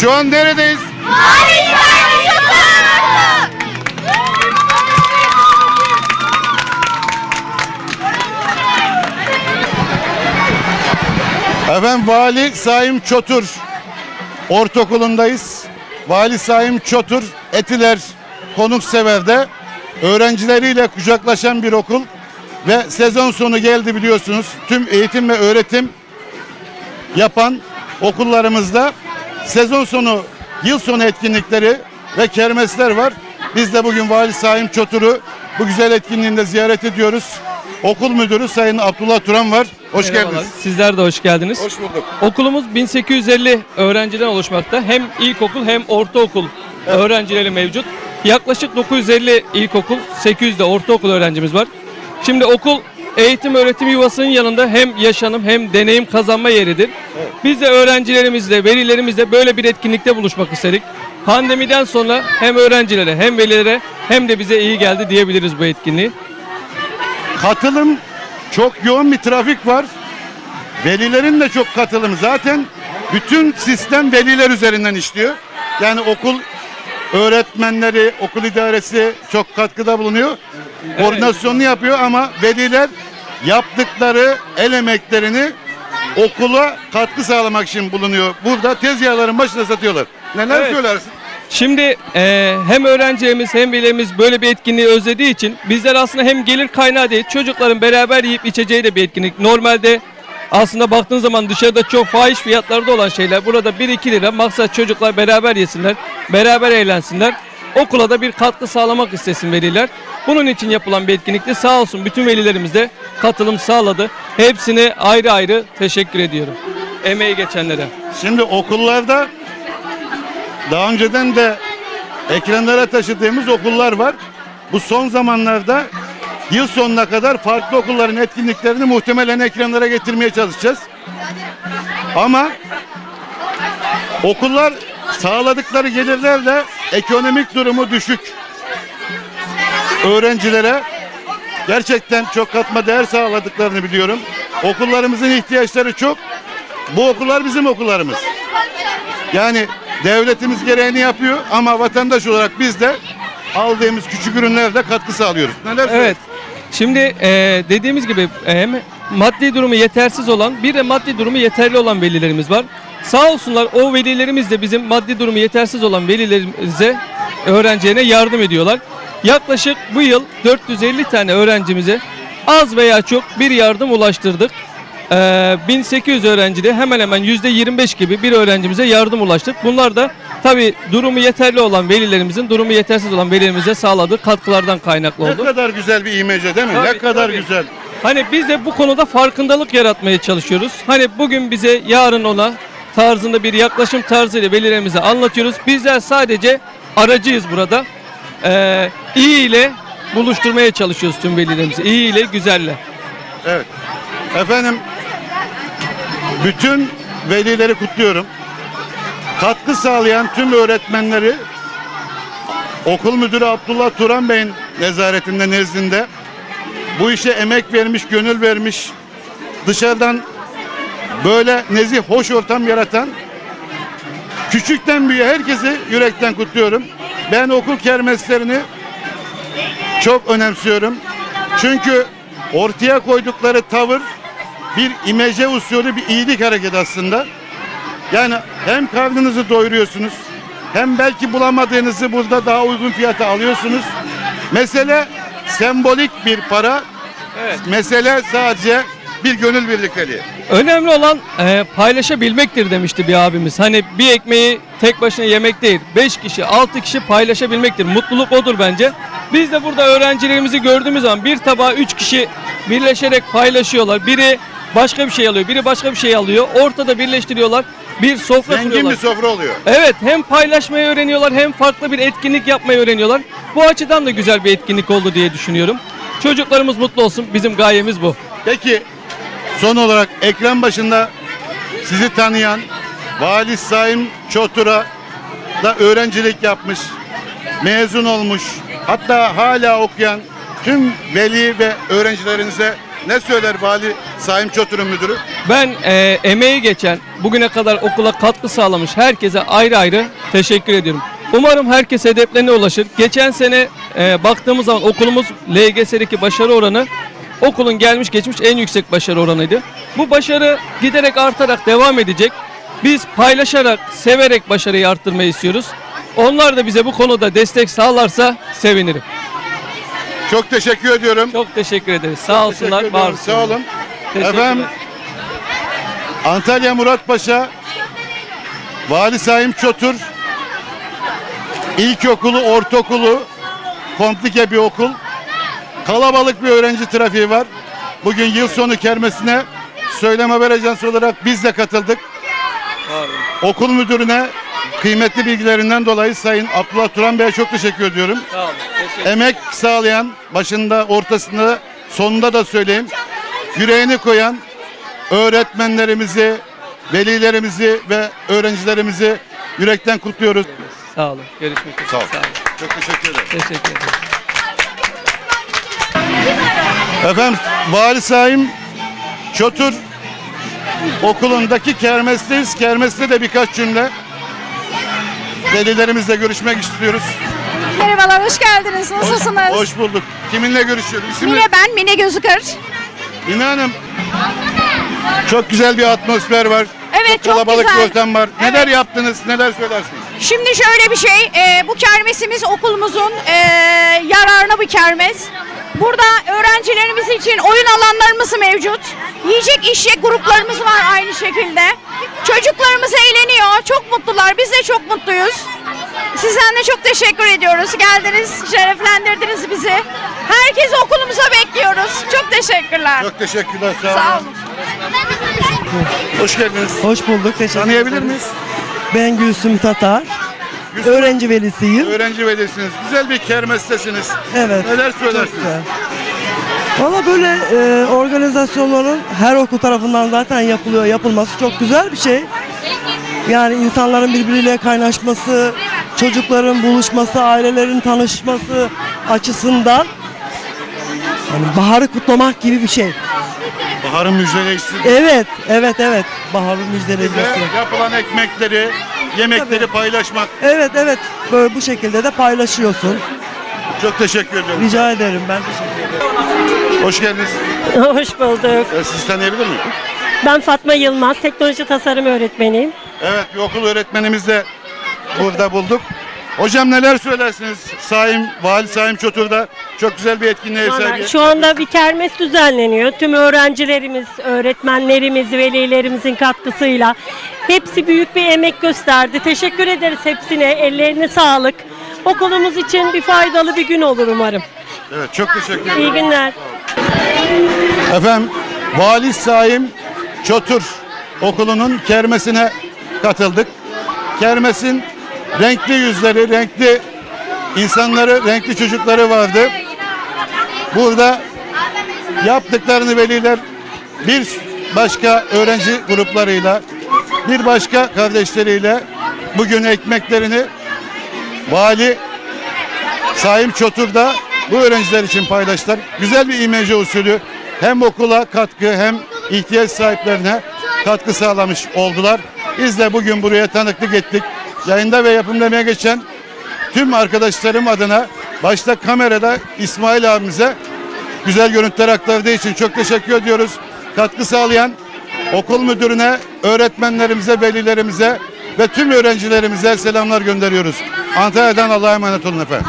Şu an neredeyiz? Efendim Vali Saim Çotur Ortaokulu'ndayız. Vali Saim Çotur Etiler Konuksever'de öğrencileriyle kucaklaşan bir okul ve sezon sonu geldi biliyorsunuz. Tüm eğitim ve öğretim yapan okullarımızda sezon sonu, yıl sonu etkinlikleri ve kermesler var. Biz de bugün Vali Saim Çotur'u bu güzel etkinliğinde ziyaret ediyoruz. Okul müdürü Sayın Abdullah Turan var. Hoş Merhabalar. geldiniz. Sizler de hoş geldiniz. Hoş bulduk. Okulumuz 1850 öğrenciden oluşmakta. Hem ilkokul hem ortaokul öğrencileri mevcut. Yaklaşık 950 ilkokul, 800 de ortaokul öğrencimiz var. Şimdi okul eğitim öğretim yuvasının yanında hem yaşanım hem deneyim kazanma yeridir. Biz de öğrencilerimizle, velilerimizle böyle bir etkinlikte buluşmak istedik. Pandemiden sonra hem öğrencilere hem velilere hem de bize iyi geldi diyebiliriz bu etkinliği. Katılım çok yoğun bir trafik var. Velilerin de çok katılımı. Zaten bütün sistem veliler üzerinden işliyor. Yani okul öğretmenleri, okul idaresi çok katkıda bulunuyor. Koordinasyonunu yapıyor ama veliler yaptıkları el emeklerini okula katkı sağlamak için bulunuyor. Burada tezgahların başına satıyorlar. Neler Evet. söylersin? Şimdi eee, hem öğrencilerimiz hem velilerimiz böyle bir etkinliği özlediği için bizler aslında hem gelir kaynağı değil çocukların beraber yiyip içeceği de bir etkinlik. Normalde aslında baktığın zaman dışarıda çok fahiş fiyatlarda olan şeyler burada 1-2 lira maksat çocuklar beraber yesinler, beraber eğlensinler. Okula da bir katkı sağlamak istesin veliler. Bunun için yapılan bir etkinlikte sağ olsun bütün velilerimiz de katılım sağladı. Hepsine ayrı ayrı teşekkür ediyorum. Emeği geçenlere. Şimdi okullarda daha önceden de ekranlara taşıdığımız okullar var. Bu son zamanlarda yıl sonuna kadar farklı okulların etkinliklerini muhtemelen ekranlara getirmeye çalışacağız. Ama okullar sağladıkları gelirlerle ekonomik durumu düşük öğrencilere gerçekten çok katma değer sağladıklarını biliyorum. Okullarımızın ihtiyaçları çok. Bu okullar bizim okullarımız. Yani devletimiz gereğini yapıyor ama vatandaş olarak biz de aldığımız küçük ürünlerle katkı sağlıyoruz. Neler Evet. Şimdi e, dediğimiz gibi e, hem maddi durumu yetersiz olan bir de maddi durumu yeterli olan velilerimiz var. Sağ olsunlar o velilerimiz de bizim maddi durumu yetersiz olan velilerimize, öğrencilerine yardım ediyorlar. Yaklaşık bu yıl 450 tane öğrencimize az veya çok bir yardım ulaştırdık. Ee, 1800 öğrencide hemen hemen %25 gibi bir öğrencimize yardım ulaştık. Bunlar da tabi durumu yeterli olan velilerimizin durumu yetersiz olan velilerimize sağladığı katkılardan kaynaklı Ne oldu. kadar güzel bir imece değil mi? ne Tabii, kadar tabii. güzel. Hani biz de bu konuda farkındalık yaratmaya çalışıyoruz. Hani bugün bize yarın ona tarzında bir yaklaşım tarzıyla velilerimize anlatıyoruz. Bizler sadece aracıyız burada. Ee, iyi ile buluşturmaya çalışıyoruz tüm velilerimizi. İyi ile güzelle. Evet. Efendim bütün velileri kutluyorum. Katkı sağlayan tüm öğretmenleri okul müdürü Abdullah Turan Bey'in nezaretinde nezdinde bu işe emek vermiş, gönül vermiş, dışarıdan böyle nezih, hoş ortam yaratan küçükten büyüğe herkesi yürekten kutluyorum. Ben okul kermeslerini çok önemsiyorum. Çünkü ortaya koydukları tavır bir imece usulü bir iyilik hareketi aslında. Yani hem karnınızı doyuruyorsunuz hem belki bulamadığınızı burada daha uygun fiyata alıyorsunuz. Mesele sembolik bir para. Evet. Mesele sadece bir gönül birlikteliği. Önemli olan e, paylaşabilmektir demişti bir abimiz. Hani bir ekmeği tek başına yemek değil. 5 kişi, 6 kişi paylaşabilmektir. Mutluluk odur bence. Biz de burada öğrencilerimizi gördüğümüz zaman bir tabağı 3 kişi birleşerek paylaşıyorlar. Biri başka bir şey alıyor, biri başka bir şey alıyor. Ortada birleştiriyorlar. Bir sofra Zengin kuruyorlar. bir sofra oluyor. Evet hem paylaşmayı öğreniyorlar hem farklı bir etkinlik yapmayı öğreniyorlar. Bu açıdan da güzel bir etkinlik oldu diye düşünüyorum. Çocuklarımız mutlu olsun. Bizim gayemiz bu. Peki son olarak ekran başında sizi tanıyan Vali Saim Çotur'a da öğrencilik yapmış, mezun olmuş, hatta hala okuyan tüm veli ve öğrencilerinize ne söyler Vali Saim Çotur'un müdürü? Ben e, emeği geçen, bugüne kadar okula katkı sağlamış herkese ayrı ayrı teşekkür ediyorum. Umarım herkes hedeflerine ulaşır. Geçen sene e, baktığımız zaman okulumuz LGS'deki başarı oranı okulun gelmiş geçmiş en yüksek başarı oranıydı. Bu başarı giderek artarak devam edecek. Biz paylaşarak, severek başarıyı arttırmayı istiyoruz. Onlar da bize bu konuda destek sağlarsa sevinirim. Çok teşekkür ediyorum. Çok teşekkür ederiz. Sağ olsunlar, Teşekkür var olsunlar. Sağ olun. Efendim Antalya Muratpaşa Vali Saim Çotur İlkokulu, ortaokulu komplike bir okul. Kalabalık bir öğrenci trafiği var. Bugün yıl sonu kermesine söyleme haber ajansı olarak biz de katıldık. Olun. Okul müdürüne kıymetli bilgilerinden dolayı Sayın Abdullah Turan Bey'e çok teşekkür ediyorum. Sağ olun. Teşekkür Emek sağlayan, başında, ortasında, sonunda da söyleyeyim, yüreğini koyan öğretmenlerimizi, velilerimizi ve öğrencilerimizi yürekten kutluyoruz. Sağ olun. Görüşmek üzere. Sağ ol. Sağ olun. Çok teşekkür ederim. Teşekkür ederim. Efendim, Vali Saim Çotur okulundaki kermesteyiz. Kermeste de birkaç cümle velilerimizle görüşmek istiyoruz. Merhabalar, hoş geldiniz. Nasılsınız? Hoş, hoş bulduk. Kiminle görüşüyoruz? İsim ne? Mine ben, Mine Gözükır. Mine Hanım, çok güzel bir atmosfer var. Evet, çok kalabalık güzel. bir ortam var. Evet. Neler yaptınız, neler söylersiniz? Şimdi şöyle bir şey, e, bu kermesimiz okulumuzun e, yararına bir kermes. Burada öğrencilerimiz için oyun alanlarımız mevcut. Yiyecek içecek gruplarımız var aynı şekilde. Çocuklarımız eğleniyor, çok mutlular. Biz de çok mutluyuz. Sizden de çok teşekkür ediyoruz. Geldiniz, şereflendirdiniz bizi. Herkesi okulumuza bekliyoruz. Çok teşekkürler. Çok teşekkürler, sağ olun. Sağ olun. Hoş geldiniz. Hoş bulduk. Teşekkür Tanıyabilir miyiz? Ben Gülsüm Tatar. Gülsüm- Öğrenci velisiyim. Öğrenci velisiniz. Güzel bir kermestesiniz. Evet. Neler söylersiniz? güzel. Valla böyle e, organizasyonların her okul tarafından zaten yapılıyor. Yapılması çok güzel bir şey. Yani insanların birbiriyle kaynaşması, çocukların buluşması, ailelerin tanışması açısından yani baharı kutlamak gibi bir şey. Baharın müjdeleyicisi. Evet, evet, evet. Baharın müjdelemesi. Ve yapılan ekmekleri, yemekleri paylaşmak. Evet, evet. Böyle bu şekilde de paylaşıyorsun. Çok teşekkür ediyorum. Rica ederim. Ben teşekkür ederim. Hoş geldiniz. Hoş bulduk. Ee, Sizi tanıyabilir miyim? Ben Fatma Yılmaz, teknoloji tasarım öğretmeniyim. Evet, bir okul öğretmenimiz de burada bulduk. Hocam neler söylersiniz? Saim, Vali Saim Çotur'da çok güzel bir etkinliğe ev sahibi. Şu anda bir kermes düzenleniyor. Tüm öğrencilerimiz, öğretmenlerimiz, velilerimizin katkısıyla. Hepsi büyük bir emek gösterdi. Teşekkür ederiz hepsine. Ellerine sağlık. Okulumuz için bir faydalı bir gün olur umarım. Evet, çok teşekkür ederim. İyi günler. Efendim, Vali Saim Çotur Okulu'nun kermesine katıldık. Kermesin renkli yüzleri, renkli insanları, renkli çocukları vardı. Burada yaptıklarını veliler bir başka öğrenci gruplarıyla, bir başka kardeşleriyle bugün ekmeklerini Vali Saim Çotur'da bu öğrenciler için paylaştılar. Güzel bir imece usulü hem okula katkı hem ihtiyaç sahiplerine katkı sağlamış oldular. Biz de bugün buraya tanıklık ettik. Yayında ve yapımda emeği geçen tüm arkadaşlarım adına başta kamerada İsmail abimize güzel görüntüler aktardığı için çok teşekkür ediyoruz. Katkı sağlayan okul müdürüne, öğretmenlerimize, velilerimize ve tüm öğrencilerimize selamlar gönderiyoruz. Antalya'dan Allah'a emanet olun efendim.